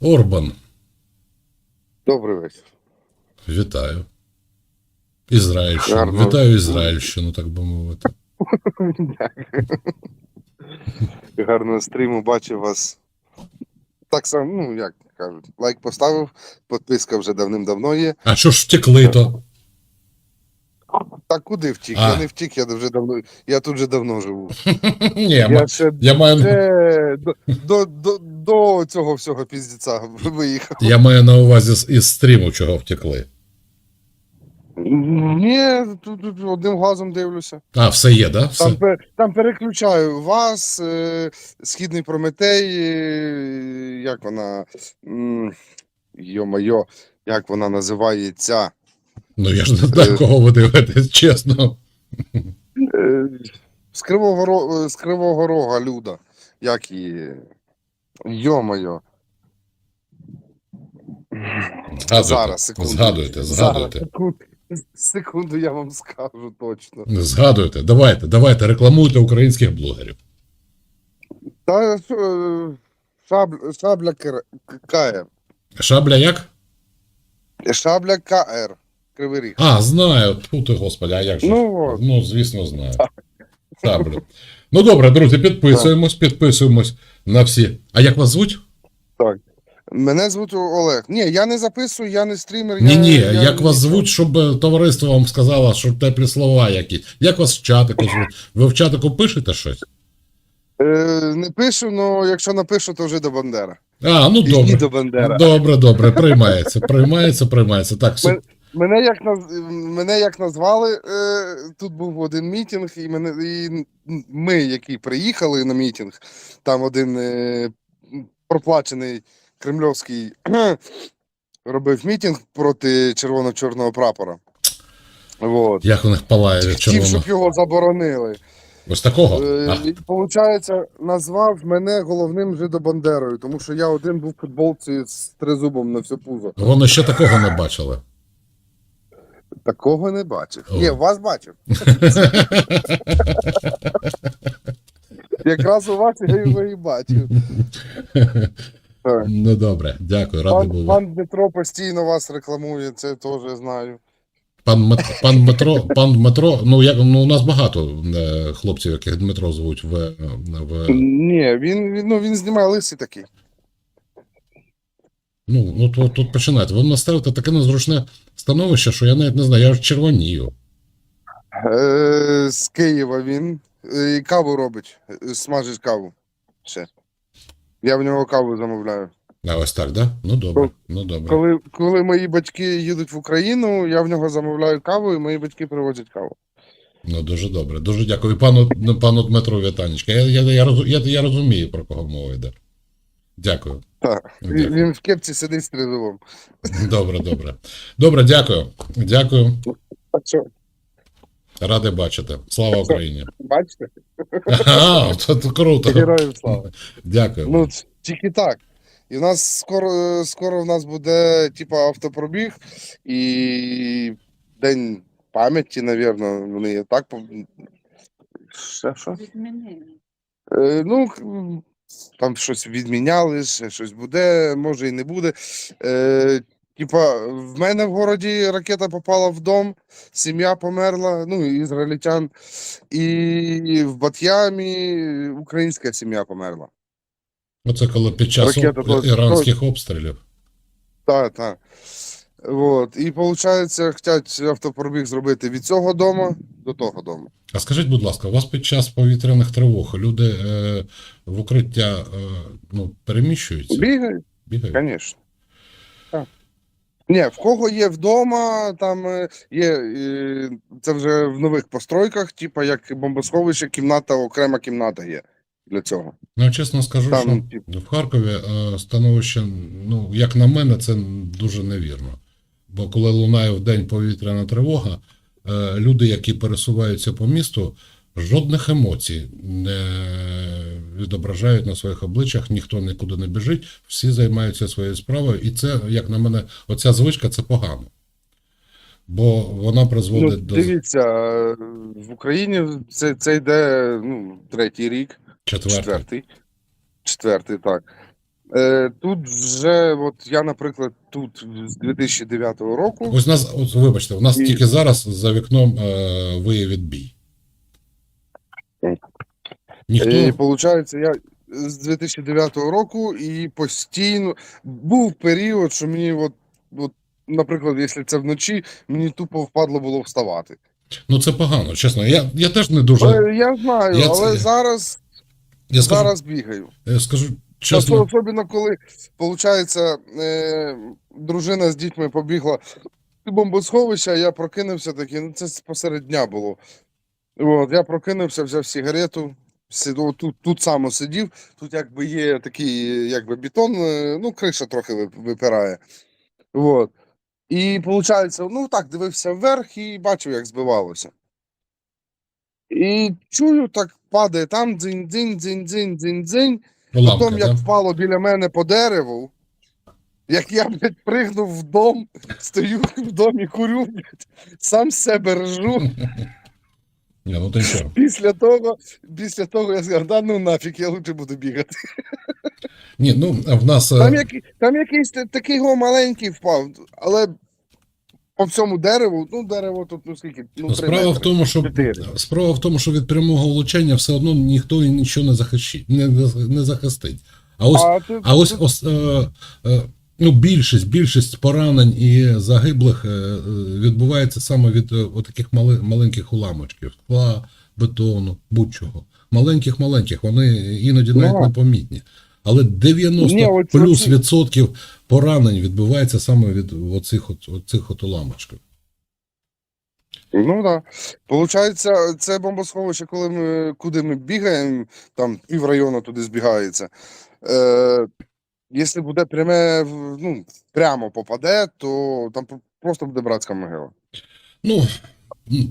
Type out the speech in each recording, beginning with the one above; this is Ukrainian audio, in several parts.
Орбан, Добрий вечір. вітаю. Ізраїльщину. Гарно. Вітаю Ізраїльщину, так би мовити. Гарного стріму, бачив вас. Так само, ну як кажуть, лайк поставив, підписка вже давним-давно є. А що ж втекли то? Так куди втік? А. Я не втік, я вже давно. Я тут вже давно живу. Ні, я, Я ще я, маю, ще до, до, до, до цього всього піздіця виїхав. я маю на увазі із стріму, чого втекли. Ні, тут, тут одним глазом дивлюся. А, все є, да? Все. Там, там переключаю вас, е, Східний Прометей, е, як вона. Йо-майо, як вона називається? Ну я ж не знаю, кого ви дивитесь, чесно. Е, З Кривого, е, з Кривого Рога Люда. Як її. Йо-моє. Згадуйте, Зараз, секунду. згадуйте, згадуйте. Зараз, секунду, секунду, я вам скажу точно. Згадуйте, давайте, давайте, рекламуйте українських блогерів. Та е, шабля, шабля Кр-. Шабля як? Шабля КР. Кривий Ріг. А, знаю. Фу ти, господи, а як же? Ну от. Ну, звісно, знаю. Шабля. Ну добре, друзі, підписуємось, підписуємось на всі. А як вас звуть? Так. Мене звуть Олег. Ні, я не записую, я не стрімер. Ні, я, ні, я, як вас звуть, щоб е, товариство вам сказало, що теплі слова які. Як вас в чатику звуть? Ви в чатику пишете щось? Е, не пишу, але якщо напишу, то вже до Бандера. А, ну І, добре. до Бандера. Добре, добре, приймається, приймається, приймається. Так, Ми- Мене як наз... мене як назвали, е, тут був один мітинг, і мене і ми, які приїхали на мітинг, там один е, проплачений кремльовський робив мітинг проти червоно-чорного прапора. Вот. як у них палає від Хотів, червоно. щоб його заборонили. Ось такого? Е, і, Получається, назвав мене головним жидобандерою, тому що я один був в футболці з тризубом на все пузо. вони ще такого не бачили. Такого не бачив. О. Ні, вас бачив. Якраз у вас я його і бачив. Ну добре, дякую, радий був. пан Дмитро постійно вас рекламує, це теж знаю. Пан, Мет- пан Дмитро, пан Дмитро, ну як ну у нас багато е, хлопців, яких Дмитро звуть в, е, в Ні, він, він, ну, він знімає лисий такий. Ну, ну тут, тут починайте. Ви наставите таке незручне становище, що я навіть не знаю, я ж червонію. Е, з Києва він. Е, І каву робить. е, Смажить каву. Ще. Я в нього каву замовляю. А ось так, да? Ну добре, ну добре. Коли, коли мої батьки їдуть в Україну, я в нього замовляю каву, і мої батьки привозять каву. Ну дуже добре. Дуже дякую. Пану, пану Дмитру Вітанечка. Я, я, я, я, я розумію, про кого мова йде. Дякую. Так. Дякую. Він, в кепці сидить з тризубом. Добре, добре. Добре, дякую. Дякую. Радий бачити. Слава Україні. бачите? Ага, це, круто. Героїв слава. Дякую. Ну, тільки так. І в нас скоро, скоро в нас буде, типа, автопробіг і День пам'яті, напевно, вони так. Що, що? Відмінили. Е, ну, там щось відміняли, ще щось буде, може і не буде. Е, типа, в мене в городі ракета попала в дом, сім'я померла, ну, ізраїльтян, і в Бат'ямі українська сім'я померла. Оце коли під час Ракета об- іранських обстрілів. Так, так. От. І виходить, хочуть автопробіг зробити від цього дому до того дому. А скажіть, будь ласка, у вас під час повітряних тривог люди е, в укриття е, ну, переміщуються? Бігають, Бігають? звісно. Ні, в кого є вдома, там е, є, е, це вже в нових постройках, типу як бомбосховище, кімната, окрема кімната є для цього. Ну, чесно скажу, Там, що в Харкові е, становище, ну, як на мене, це дуже невірно. Бо коли лунає в день повітряна тривога, е, люди, які пересуваються по місту, жодних емоцій не відображають на своїх обличчях, ніхто нікуди не біжить, всі займаються своєю справою, і це, як на мене, оця звичка це погано. Бо вона Ну, призводить до дивіться, е, в Україні це, це йде ну, третій рік. четвертої. Четвертий. Четвертий, так. Е, тут вже, от я, наприклад, тут з 2009 року. Ось нас, от, вибачте, у нас І- тільки зараз за вікном е, виє відбій. Ніхто. І виходить, я з 2009 року і постійно був період, що мені, от, от, наприклад, якщо це вночі, мені тупо впадло було вставати. Ну це погано, чесно. Я, я теж не дуже. Але я знаю, Я але це- зараз, Я скажу, зараз бігаю. я скажу Чесно. чесно. Особливо, коли, виходить, е, дружина з дітьми побігла в бомбосховище, а я прокинувся такий, ну це посеред дня було. От, я прокинувся, взяв сигарету, сиду, тут, тут само сидів, тут якби є такий якби бетон, е, ну, криша трохи випирає. От. І виходить, ну так, дивився вверх і бачив, як збивалося. І чую, так падає там дзинь, дзинь, дзинь, дзинь, дзинь, дзинь. Уламка, Потім, як да? впало біля мене по дереву, як я, блядь, пригнув в дом, стою в домі, курю, блядь, сам себе ржу. Ні, ну ти що? Після того, після того я сказав, да ну нафіг, я лучше буду бігати. Ні, ну в нас. е, Там, як, там якийсь та- такий го маленький впав, але по всьому дереву, ну дерево тут, ну скільки, ну, Ну, справа в тому, що Чотири. справа в тому, що від прямого влучання все одно ніхто і нічого не захищить, не, не захистить. А ось, А, а ось, тут- ось е, е, ну, більшість, більшість поранень і загиблих е, е, відбувається саме від е, отаких мали, маленьких уламочків, скла, бетону, будь-чого. Маленьких маленьких, вони іноді навіть Ну. непомітні. Але 90 Ні, плюс відсотків поранень відбувається саме від оцих от, оцих от уламочків. Ну так. Да. Получається, це бомбосховище, коли ми куди ми бігаємо, там пів району туди збігається. Е, якщо буде пряме, ну, прямо попаде, то там просто буде братська могила. Ну,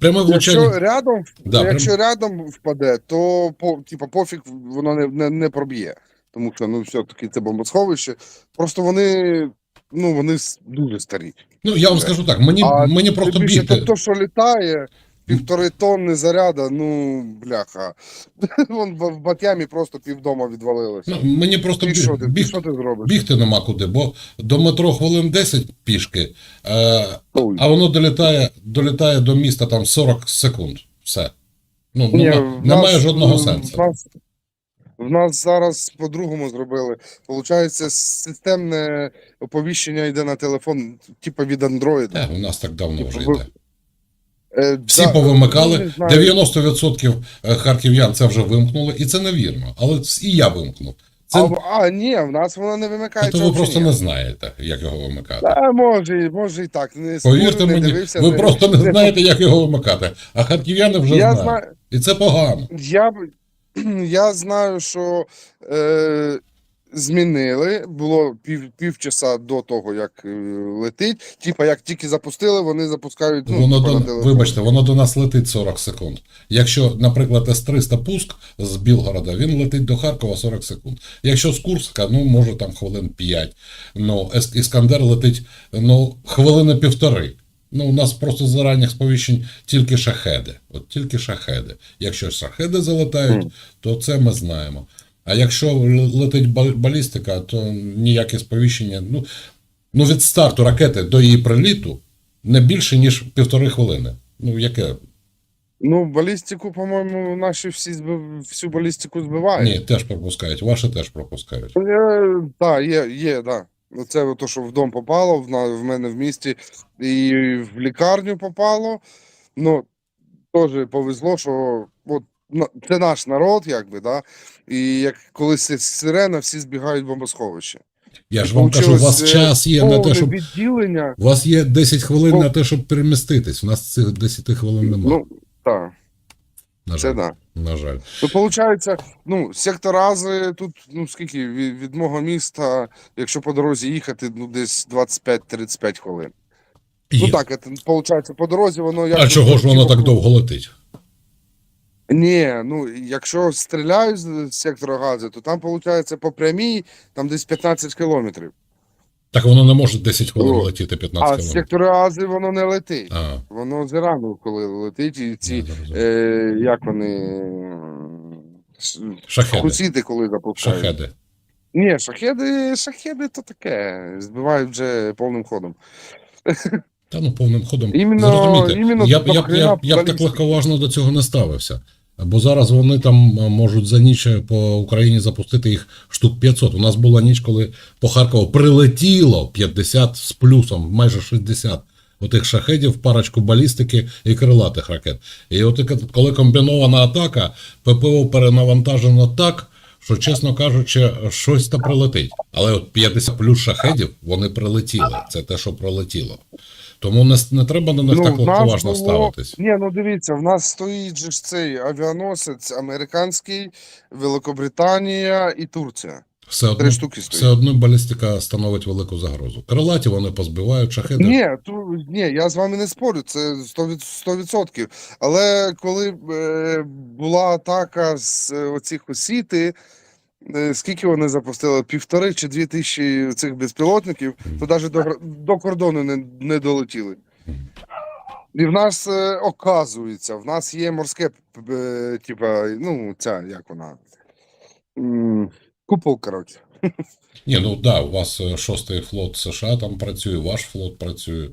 пряме влучання. Якщо рядом, Да, якщо рядом впаде, то по, типа, пофіг воно не, не, не проб'є. Тому що ну, все-таки це бомбосховище. Просто вони, ну, вони дуже старі. Ну, я вам скажу так, мені, А мені просто більше, бігти. то, що літає, півтори тонни заряда, ну, бляха. Вон в, Батямі просто півдома відвалилося. Ну, мені просто біг, що ти, біг, що ти зробиш? бігти нема куди, бо до метро хвилин 10 пішки, е, Ой. а воно долітає, долітає до міста там 40 секунд. Все. Ну, Ні, немає нас- жодного сенсу. нас- В нас зараз по-другому зробили. Получається, системне оповіщення йде на телефон, типу від Android. Е, у нас так давно вже йде. Е, Всі да, ну, повимикали, 90% харків'ян це вже вимкнули, і це невірно. Але і я вимкнув. Це А, а, ні, в нас воно не вимикається. то ви просто ніяк. не знаєте, як його вимикати. Та, може, може і так. Не Повірте спорю, не мені, дивився, ви не- просто не знаєте, як його вимикати. А харків'яни вже Я знають. знаю, І це погано. я, я знаю, що е, змінили. Було пів, півчаса до того, як е, летить. Типа, як тільки запустили, вони запускають. Ну, воно до, телефон. вибачте, воно до нас летить 40 секунд. Якщо, наприклад, С-300 пуск з Білгорода, він летить до Харкова 40 секунд. Якщо з Курська, ну може там хвилин 5. Ну, Іскандер летить ну, хвилини півтори. Ну, у нас просто з ранніх сповіщень тільки шахеди. От тільки шахеди. Якщо шахеди залетають, то це ми знаємо. А якщо летить балістика, то ніяке сповіщення. Ну, ну від старту ракети до її приліту не більше, ніж півтори хвилини. Ну, яке? Ну, балістику, по-моєму, наші всі збив... всю балістику збивають. Ні, теж пропускають, ваші теж пропускають. Так, є, є, так. Ну, Це то, що в дом попало, в, на, в мене в місті, і в лікарню попало. Ну, теж повезло, що от, це наш народ, якби, да? і як коли си- сирена, всі збігають в бомбосховище. Я ж вам кажу, у вас е, час є на те, щоб. відділення. У вас є 10 хвилин Пов- на те, щоб переміститись. У нас цих 10 хвилин немає. Ну, так, на це жаль. так. На жаль. То виходить, ну, сектор Ази тут, ну скільки, від, від мого міста, якщо по дорозі їхати, ну десь 25-35 хвилин. Ну так, це, виходить, по дорозі воно як. а чого ж воно так довго летить? Ні, ну якщо стріляють з з сектора газу, то там виходить по прямій, там десь 15 кілометрів. Так воно не може 10 хвилин Ну, летіти А 15 з хвилин. сектора Ази воно не летить. А, Воно з Ірану, коли летить, і ці, зрозумів. е, як вони. Шахеди. Хусіти, коли запускають. Шахеди. Ні, шахеди, шахеди то таке. Збивають вже повним ходом. Та ну повним ходом. Іменно- Зрозумійте, іменно я, я, я, я б так легковажно до цього не ставився. Бо зараз вони там можуть за ніч по Україні запустити їх штук 500. У нас була ніч, коли по Харкову прилетіло 50 з плюсом, майже 60 отих шахедів, парочку балістики і крилатих ракет. І от коли комбінована атака, ППО перенавантажено так, що, чесно кажучи, щось та прилетить. Але от 50 плюс шахедів вони прилетіли. Це те, що пролетіло. Тому не, не треба на них так в нас легковажно було- ставитись. Ні, ну дивіться, в нас стоїть же ж цей авіаносець американський, Великобританія і Турція. Все одно, Три штуки все одно балістика становить велику загрозу. Крилаті вони позбивають шахеди. Ні, ту, ні, я з вами не спорю, це 100%. 100%. Але коли е, була атака з е, оцих осіти, скільки вони запустили? Півтори чи дві тисячі цих безпілотників, то навіть до, до кордону не, не долетіли. І в нас, е, оказується, в нас є морське, е, типа, ну, ця, як вона. м, Купол, коротше. Ні, ну так, да, у вас е, шостий флот США там працює, ваш флот працює.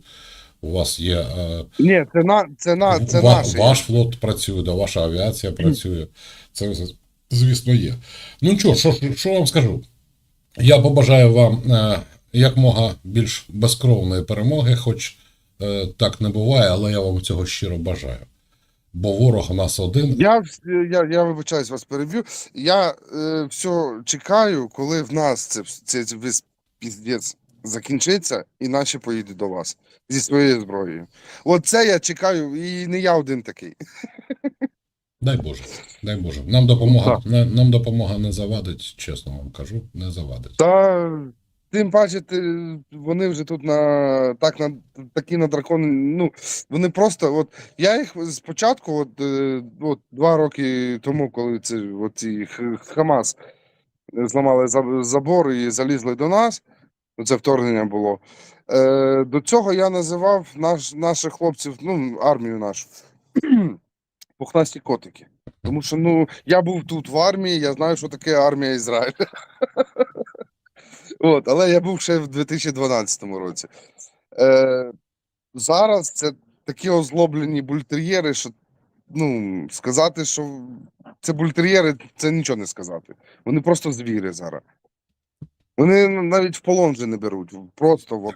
У вас є е, Ні, це, на, це, на, це ва- наше. ваш флот працює, да, ваша авіація працює. Це, звісно, є. Ну що, що, що вам скажу? Я побажаю вам е, якмога більш безкровної перемоги, хоч е, так не буває, але я вам цього щиро бажаю. Бо ворог у нас один, Я, я, я вибачаюсь, вас переб'ю. Я е, все чекаю, коли в нас це, це, весь піздець закінчиться, і наші поїдуть до вас зі своєю зброєю. От це я чекаю, і не я один такий. Дай Боже, дай Боже. Нам допомога, не, нам допомога не завадить, чесно вам кажу, не завадить. Та тим паче, ти, вони вже тут на так на такі на дракони. Ну вони просто, от я їх спочатку, от, е, от два роки тому, коли це от ці Хамас зламали за- забор і залізли до нас. Це вторгнення було. Е, до цього я називав наш, наших хлопців, ну, армію нашу. Пухнасті котики. Тому що ну, я був тут в армії, я знаю, що таке армія Ізраїля. От, але я був ще в 2012 році. Е, зараз це такі озлоблені бультер'єри, що ну, сказати, що це бультер'єри, це нічого не сказати. Вони просто звірі зараз. Вони навіть в полон вже не беруть. Просто от.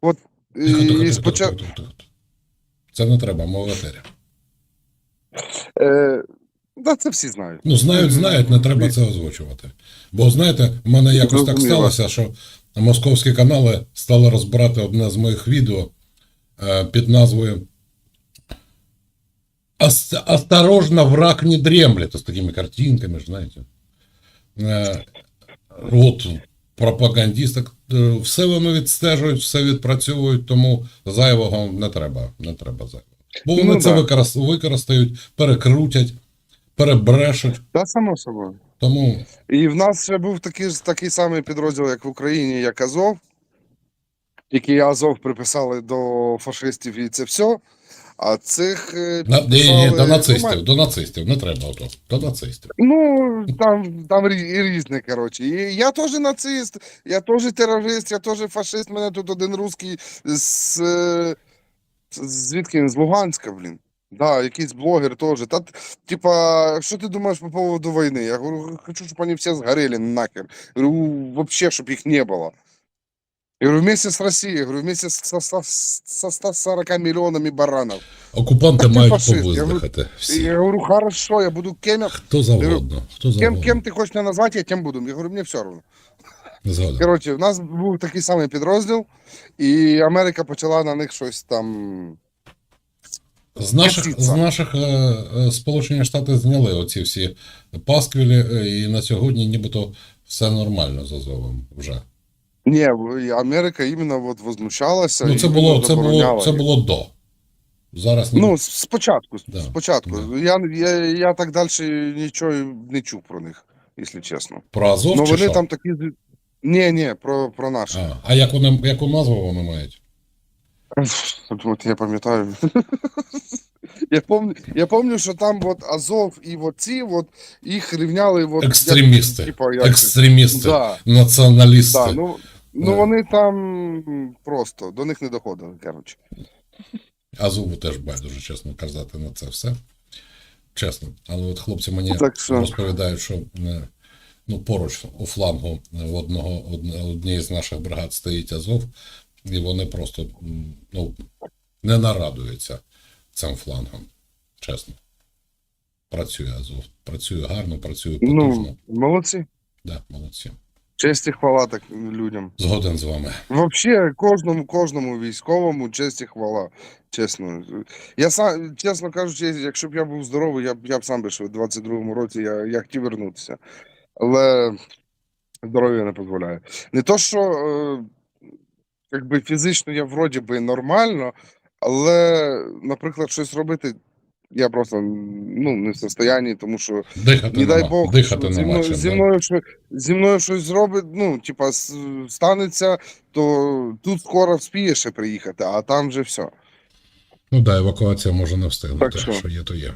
от і спочатку. Це не треба, мова етері. Е, да, це всі знають. Ну, знають, знають, не треба це озвучувати. Бо знаєте, в мене якось так сталося, що московські канали стали розбирати одне з моїх відео е, під назвою «Ос- Осторожно, враг не дремлет. З такими картинками, знаєте. Е, От пропагандісток. е, Все вони відстежують, все відпрацьовують, тому зайвого не треба. Не треба зайвого. Бо вони Ну, це да. використають, перекрутять, перебрешуть. Та само собою. Тому І в нас ще був такий, такий самий підрозділ, як в Україні, як Азов, який Азов приписали до фашистів і це все. А цих е, на, ні, ні, до нацистів, до нацистів, не треба ото. До нацистів. Ну, там, там і різне, коротше. І я теж нацист, я теж терорист, я теж фашист. Мене тут один русський е, з- звідки він? З Луганська, блін. Да, якийсь блогер теж. Та, типа, що ти думаєш по поводу війни? Я говорю, хочу, щоб вони всі згорели нахер. Я говорю, вообще, щоб їх не було. Я говорю, вместе с Россией, я говорю, вместе со, со, со 140 миллионами баранов. Окупанти мають повиздихати. Всі. я говорю, хорошо, я буду кем, Хто завгодно. Хто кем, завгодно. кем ты хочешь меня назвать, я тем буду. Я говорю, мне все равно. Згоден. Коротше, у нас був такий самий підрозділ, і Америка почала на них щось там. З наших, з наших е, е, Сполучені Штати зняли оці всі пасквілі, е, і на сьогодні нібито все нормально з Азовом вже. Ні, Америка іменно от возмущалася. Ну, це і було, це було, це було до. Зараз ні. Ну, спочатку. Да, Спочатку. да. Я, я, я так далі нічого не чув про них, якщо чесно. про Азов Ну вони що? там такі. Ні, ні, про, про наші. А, а як, вони, яку назву вони мають? От, я пам'ятаю. Я помню, я помню, що там от Азов і от ці, от, їх рівняли. От, Екстремісти. Як, типа, як, Екстремісти, Да, націоналісти. да, ну, ну Да. вони там просто до них не доходили, коротше. Азову теж байдуже, чесно казати, на це все. Чесно. Але от хлопці мені Так що- розповідають, що е, ну, поруч у флангу одного, однієї з наших бригад стоїть Азов, і вони просто ну, не нарадуються цим флангом. Чесно. Працює Азов. Працює гарно, працює потужно. Ну, молодці. Да, молодці. Честь і хвала так людям. Згоден з вами. Взагалі, кожному, кожному військовому честь і хвала. Чесно. Я сам, чесно кажучи, якщо б я був здоровий, я б я б сам би ще в 22-му році я, я хотів вернутися. Але здоров'я не дозволяє. Не то, що е, якби фізично я вроді би нормально, але, наприклад, щось робити. Я просто ну, не в состоянні, тому що Дихати не дай нема. Бог, Дихати зі, мною, чим. зі, мною, що, зі мною щось зробить, ну, типа, станеться, то тут скоро вспіє ще приїхати, а там вже все. Ну да, евакуація може не встигнути. Так що? що є, то є.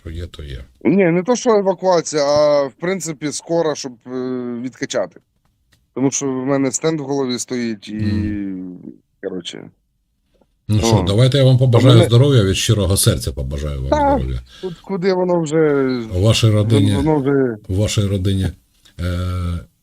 Що є, то є. Ні, не то, що евакуація, а в принципі скоро, щоб е, відкачати. Тому що в мене стенд в голові стоїть і. Коротше, Ну що, давайте я вам побажаю мене- здоров'я, від щирого серця побажаю вам Так. здоров'я. тут куди воно вже. У вашій родині, Воно вже. у вашій родині е,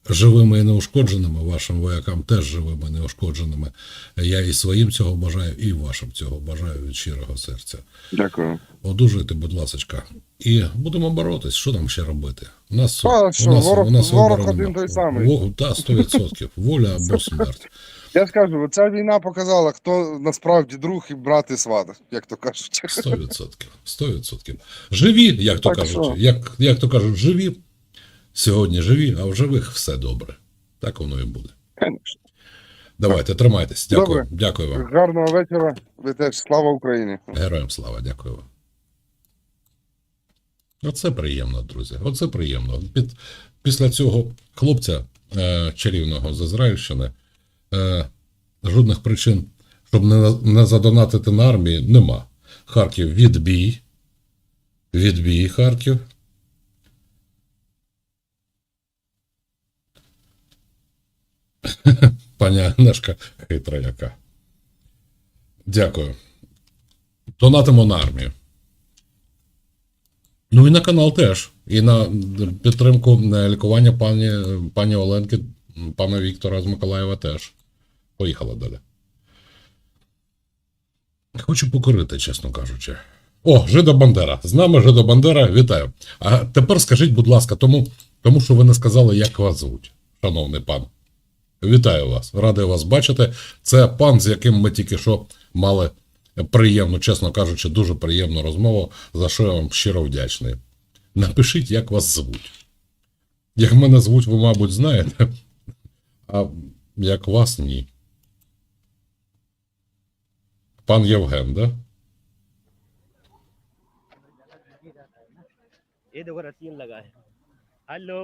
живими і неушкодженими, вашим воякам теж живими і неушкодженими. Я і своїм цього бажаю, і вашим цього бажаю від щирого серця. Дякую. Одужуйте, будь ласочка. І будемо боротись. Що нам ще робити? У нас, А, у що, нас, ворог- у нас ворог один той самий. Во- Та, 100%. Воля або смерть. Я скажу, ця війна показала, хто насправді друг і брат і сват, як то кажуть. 100%. 100%. Живі, як то Так кажуть. що? Як, як то кажуть, живі. Сьогодні живі, а в живих все добре. Так воно і буде. Конечно. Давайте, тримайтесь. Дякую. Добре. Дякую вам. Гарного вечора. Ви теж слава Україні. Героям слава, дякую вам. Оце приємно, друзі. Оце приємно. Під, після цього хлопця е, чарівного з Ізраїльщини е, жодних причин, щоб не, не задонатити на армію, нема. Харків відбій. Відбій Харків. Пані Анешка хитра яка. Дякую. Донатимо на армію. Ну і на канал теж. І на підтримку на лікування пані, пані Оленки, пана Віктора з Миколаєва теж. Поїхала далі. Хочу покорити, чесно кажучи. О, Жидо Бандера. З нами Жидо Бандера, вітаю. А тепер скажіть, будь ласка, тому, тому що ви не сказали, як вас звуть, шановний пан. Вітаю вас, радий вас бачити. Це пан, з яким ми тільки що мали приємну, чесно кажучи, дуже приємну розмову, за що я вам щиро вдячний. Напишіть, як вас звуть. Як мене звуть, ви, мабуть, знаєте, а як вас ні. Пан Євген, да?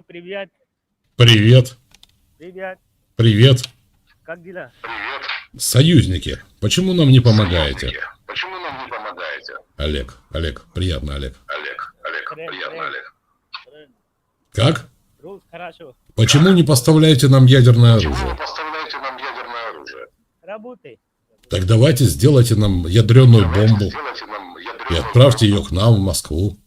Привіт. Привіт. Привіт. Привет Привет, привет привет. как дела Союзники, почему нам не помогаете? Почему нам не помогаете? Олег, Олег, приятно, Олег. Олег, Олег, Трен, приятно. Олег. Как? Рус хорошо Почему не поставляете нам ядерное Почему вы оружие? поставляете нам ядерное оружие? работай Так давайте сделайте нам ядреную бомбу Сделайте нам и ядерную отправьте ее к нам в Москву.